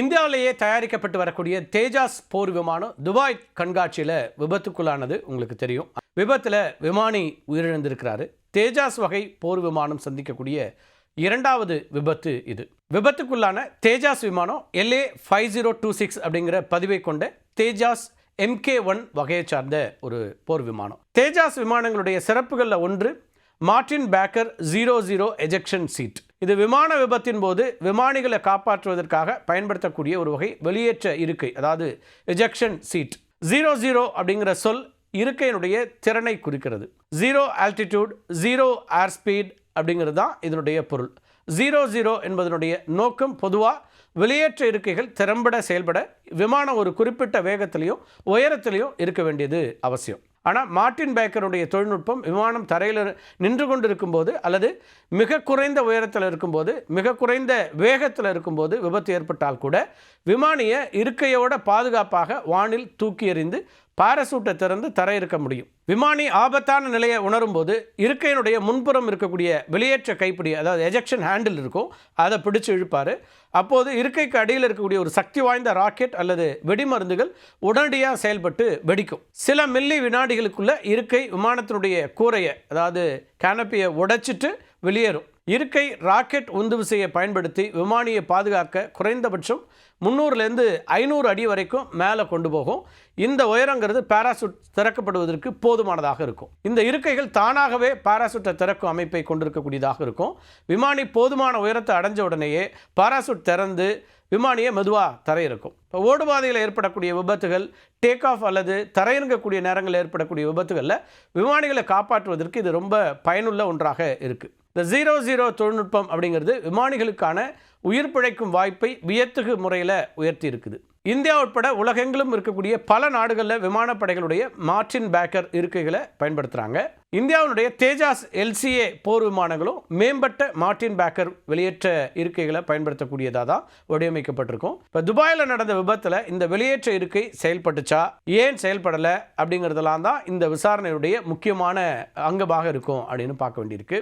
இந்தியாவிலேயே தயாரிக்கப்பட்டு வரக்கூடிய தேஜாஸ் போர் விமானம் துபாய் கண்காட்சியில் விபத்துக்குள்ளானது உங்களுக்கு தெரியும். விபத்தில் விமானி உயிரிழந்திருக்கிறாரு. தேஜாஸ் வகை போர் விமானம் சந்திக்கக்கூடிய இரண்டாவது விபத்து இது. விபத்துக்குள்ளான தேஜாஸ் விமானம் LA five zero two six அப்படிங்கிற பதிவை கொண்ட தேஜாஸ் எம்கே ஒன் வகையை சார்ந்த ஒரு போர் விமானம். தேஜாஸ் விமானங்களுடைய சிறப்புகளில் ஒன்று Martin Baker zero zero ejection seat. இது விமான விபத்தின் போது விமானிகளை காப்பாற்றுவதற்காக பயன்படுத்தக்கூடிய ஒரு வகை வெளியேற்ற இருக்கை அதாவது எஜெக்ஷன் சீட் ஜீரோ ஜீரோ அப்படிங்கிற சொல் இருக்கையினுடைய திறனை குறிக்கிறது. Zero altitude zero air speed அப்படிங்கிறது தான் இதனுடைய பொருள். ஜீரோ ஜீரோ என்பதனுடைய நோக்கம் பொதுவாக வெளியேற்ற இருக்கைகள் திறம்பட செயல்பட விமானம் ஒரு குறிப்பிட்ட வேகத்திலையும் உயரத்திலையும் இருக்க வேண்டியது அவசியம். ஆனால் மார்ட்டின் பேக்கருடைய தொழில்நுட்பம் விமானம் தரையில் நின்று கொண்டு இருக்கும்போது அல்லது மிக குறைந்த உயரத்தில் இருக்கும்போது மிக குறைந்த வேகத்தில் இருக்கும்போது விபத்து ஏற்பட்டால் கூட விமானியை இருக்கையோட பாதுகாப்பாக வானில் தூக்கி எறிந்து பாரசூட்டை திறந்து தரையிறக்க முடியும். விமானி ஆபத்தான நிலையை உணரும் போது இருக்கையினுடைய முன்புறம் இருக்கக்கூடிய வெளியேற்ற கைப்பிடி அதாவது எஜெக்ஷன் ஹேண்டில் இருக்கும் அதை பிடிச்சு இழுப்பார். அப்போது இருக்கைக்கு அடியில் இருக்கக்கூடிய ஒரு சக்தி வாய்ந்த ராக்கெட் அல்லது வெடிமருந்துகள் உடனடியாக செயல்பட்டு வெடிக்கும். சில மில்லி வினாடிகளுக்குள்ள இருக்கை விமானத்தினுடைய கூரையை அதாவது கேனப்பியை உடைச்சிட்டு வெளியேறும். இருக்கை ராக்கெட் உந்து விசையை பயன்படுத்தி விமானியை பாதுகாக்க குறைந்தபட்சம் முந்நூறுலேருந்து ஐநூறு அடி வரைக்கும் மேலே கொண்டு போகும். இந்த உயரங்கிறது பாராசூட் திறக்கப்படுவதற்கு போதுமானதாக இருக்கும். இந்த இருக்கைகள் தானாகவே பாராசூட்டை திறக்கும் அமைப்பை கொண்டிருக்கக்கூடியதாக இருக்கும். விமானி போதுமான உயரத்தை அடைஞ்ச உடனேயே பாராசூட் திறந்து விமானியை மெதுவாக தரையிறக்கும் இப்போ ஓடுபாதையில் ஏற்படக்கூடிய விபத்துகள் டேக் ஆஃப் அல்லது தரையிறங்கக்கூடிய நேரங்களில் ஏற்படக்கூடிய விபத்துகளில் விமானிகளை காப்பாற்றுவதற்கு இது ரொம்ப பயனுள்ள ஒன்றாக இருக்குது இந்த ஜீரோ ஜீரோ தொழில்நுட்பம் அப்படிங்கிறது விமானிகளுக்கான உயிர் பிழைக்கும் வாய்ப்பை வியத்துகு முறையில் உயர்த்தி இருக்குது. இந்தியா உட்பட உலகெங்கிலும் இருக்கக்கூடிய பல நாடுகளில் விமானப்படைகளுடைய மார்டின் பேக்கர் இருக்கைகளை பயன்படுத்துகிறாங்க இந்தியாவினுடைய தேஜாஸ் எல்சிஏ போர் விமானங்களும் மேம்பட்ட மார்டின் பேக்கர் வெளியேற்ற இருக்கைகளை பயன்படுத்தக்கூடியதாக தான் வடிவமைக்கப்பட்டிருக்கும். இப்போ துபாயில் நடந்த விபத்தில் இந்த வெளியேற்ற இருக்கை செயல்பட்டுச்சா? ஏன் செயல்படலை? அப்படிங்கிறதெல்லாம் தான் இந்த விசாரணையுடைய முக்கியமான அங்கமாக இருக்கும் அப்படின்னு பார்க்க வேண்டியிருக்கு.